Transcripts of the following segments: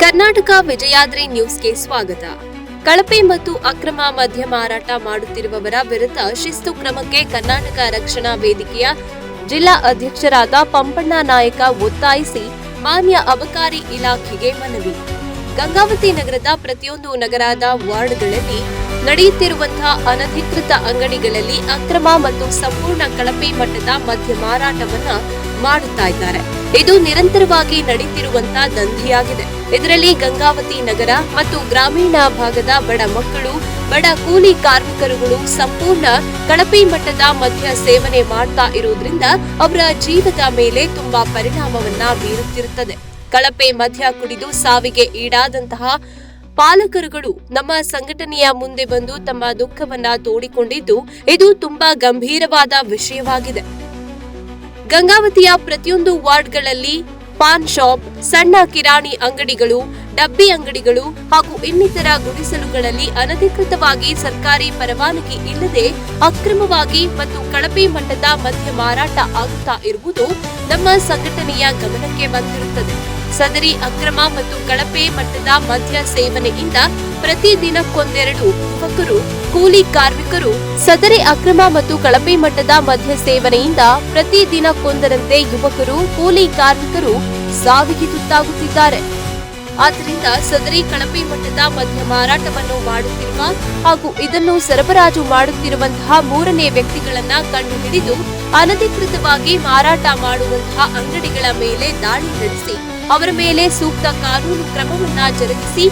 ಕರ್ನಾಟಕ ವಿಜಯಾದ್ರಿ ನ್ಯೂಸ್ಗೆ ಸ್ವಾಗತ. ಕಳಪೆ ಮತ್ತು ಅಕ್ರಮ ಮದ್ಯ ಮಾರಾಟ ಮಾಡುತ್ತಿರುವವರ ವಿರುದ್ಧ ಶಿಸ್ತು ಕ್ರಮಕ್ಕೆ ಕರ್ನಾಟಕ ರಕ್ಷಣಾ ವೇದಿಕೆಯ ಜಿಲ್ಲಾ ಅಧ್ಯಕ್ಷರಾದ ಪಂಪಣ್ಣ ನಾಯಕ ಒತ್ತಾಯಿಸಿ ಮಾನ್ಯ ಅಬಕಾರಿ ಇಲಾಖೆಗೆ ಮನವಿ. ಗಂಗಾವತಿ ನಗರದ ಪ್ರತಿಯೊಂದು ನಗರದ ವಾರ್ಡ್ಗಳಲ್ಲಿ ನಡೆಯುತ್ತಿರುವಂತಹ ಅನಧಿಕೃತ ಅಂಗಡಿಗಳಲ್ಲಿ ಅಕ್ರಮ ಮತ್ತು ಸಂಪೂರ್ಣ ಕಳಪೆ ಮಟ್ಟದ ಮದ್ಯ ಮಾರಾಟವನ್ನ ಮಾಡುತ್ತಾ ಇದ್ದಾರೆ. ಇದು ನಿರಂತರವಾಗಿ ನಡೆಯುತ್ತಿರುವಂತಹ ದಂಧೆಯಾಗಿದೆ. ಇದರಲ್ಲಿ ಗಂಗಾವತಿ ನಗರ ಮತ್ತು ಗ್ರಾಮೀಣ ಭಾಗದ ಬಡ ಮಕ್ಕಳು, ಬಡ ಕೂಲಿ ಕಾರ್ಮಿಕರುಗಳು ಸಂಪೂರ್ಣ ಕಳಪೆ ಮಟ್ಟದ ಮದ್ಯ ಸೇವನೆ ಮಾಡ್ತಾ ಇರುವುದರಿಂದ ಅವರ ಜೀವದ ಮೇಲೆ ತುಂಬಾ ಪರಿಣಾಮವನ್ನ ಬೀರುತ್ತಿರುತ್ತದೆ. ಕಳಪೆ ಮದ್ಯ ಕುಡಿದು ಸಾವಿಗೆ ಈಡಾದಂತಹ ಪಾಲಕರುಗಳು ನಮ್ಮ ಸಂಘಟನೆಯ ಮುಂದೆ ಬಂದು ತಮ್ಮ ದುಃಖವನ್ನ ತೋಡಿಕೊಂಡಿದ್ದು ಇದು ತುಂಬಾ ಗಂಭೀರವಾದ ವಿಷಯವಾಗಿದೆ. ಗಂಗಾವತಿಯ ಪ್ರತಿಯೊಂದು ವಾರ್ಡ್ಗಳಲ್ಲಿ ಪಾನ್ ಶಾಪ್, ಸಣ್ಣ ಕಿರಾಣಿ ಅಂಗಡಿಗಳು, ಡಬ್ಬಿ ಅಂಗಡಿಗಳು ಹಾಗೂ ಇನ್ನಿತರ ಗುಡಿಸಲುಗಳಲ್ಲಿ ಅನಧಿಕೃತವಾಗಿ ಸರ್ಕಾರಿ ಪರವಾನಗಿ ಇಲ್ಲದೆ ಅಕ್ರಮವಾಗಿ ಮತ್ತು ಕಳಪೆ ಮಟ್ಟದ ಮದ್ಯ ಮಾರಾಟ ಆಗುತ್ತಾ ಇರುವುದು ನಮ್ಮ ಸಂಘಟನೆಯ ಗಮನಕ್ಕೆ ಬಂದಿರುತ್ತದೆ. ಸದರಿ ಅಕ್ರಮ ಮತ್ತು ಕಳಪೆ ಮಟ್ಟದ ಮದ್ಯ ಸೇವನೆಯಿಂದ ಪ್ರತಿದಿನಕ್ಕೊಂದೆರಡು ಯುವಕರು, ಕೂಲಿ ಕಾರ್ಮಿಕರು, ಸದರಿ ಅಕ್ರಮ ಮತ್ತು ಕಳಪೆ ಮಟ್ಟದ ಮದ್ಯ ಸೇವನೆಯಿಂದ ಪ್ರತಿದಿನಕ್ಕೊಂದರಂತೆ ಯುವಕರು, ಕೂಲಿ ಕಾರ್ಮಿಕರು ಸಾವಿಗೆ ತುತ್ತಾಗುತ್ತಿದ್ದಾರೆ. ಆದ್ದರಿಂದ ಸದರಿ ಕಳಪೆ ಮಟ್ಟದ ಮದ್ಯ ಮಾರಾಟವನ್ನು ಮಾಡುತ್ತಿರುವ ಹಾಗೂ ಇದನ್ನು ಸರಬರಾಜು ಮಾಡುತ್ತಿರುವಂತಹ ಮೂರನೇ ವ್ಯಕ್ತಿಗಳನ್ನ ಕಂಡುಹಿಡಿದು ಅನಧಿಕೃತವಾಗಿ ಮಾರಾಟ ಮಾಡುವಂತಹ ಅಂಗಡಿಗಳ ಮೇಲೆ ದಾಳಿ ನಡೆಸಿ ಅವರ ಮೇಲೆ ಸೂಕ್ತ ಕಾನೂನು ಕ್ರಮವನ್ನ ಜರುಗಿಸಿ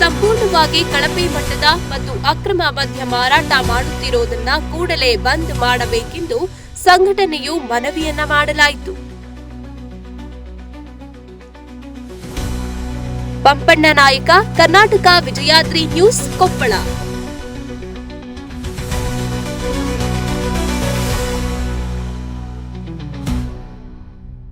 ಸಂಪೂರ್ಣವಾಗಿ ಕಳಪೆ ಮಟ್ಟದ ಮತ್ತು ಅಕ್ರಮ ಮದ್ಯ ಮಾರಾಟ ಮಾಡುತ್ತಿರುವುದನ್ನ ಕೂಡಲೇ ಬಂದ್ ಮಾಡಬೇಕೆಂದು ಸಂಘಟನೆಯು ಮನವಿಯನ್ನ ಮಾಡಲಾಯಿತು. ಪಂಪಣ್ಣ ನಾಯಕ, ಕರ್ನಾಟಕ ವಿಜಯಾದ್ರಿ ನ್ಯೂಸ್ ಕೊಪ್ಪಳ.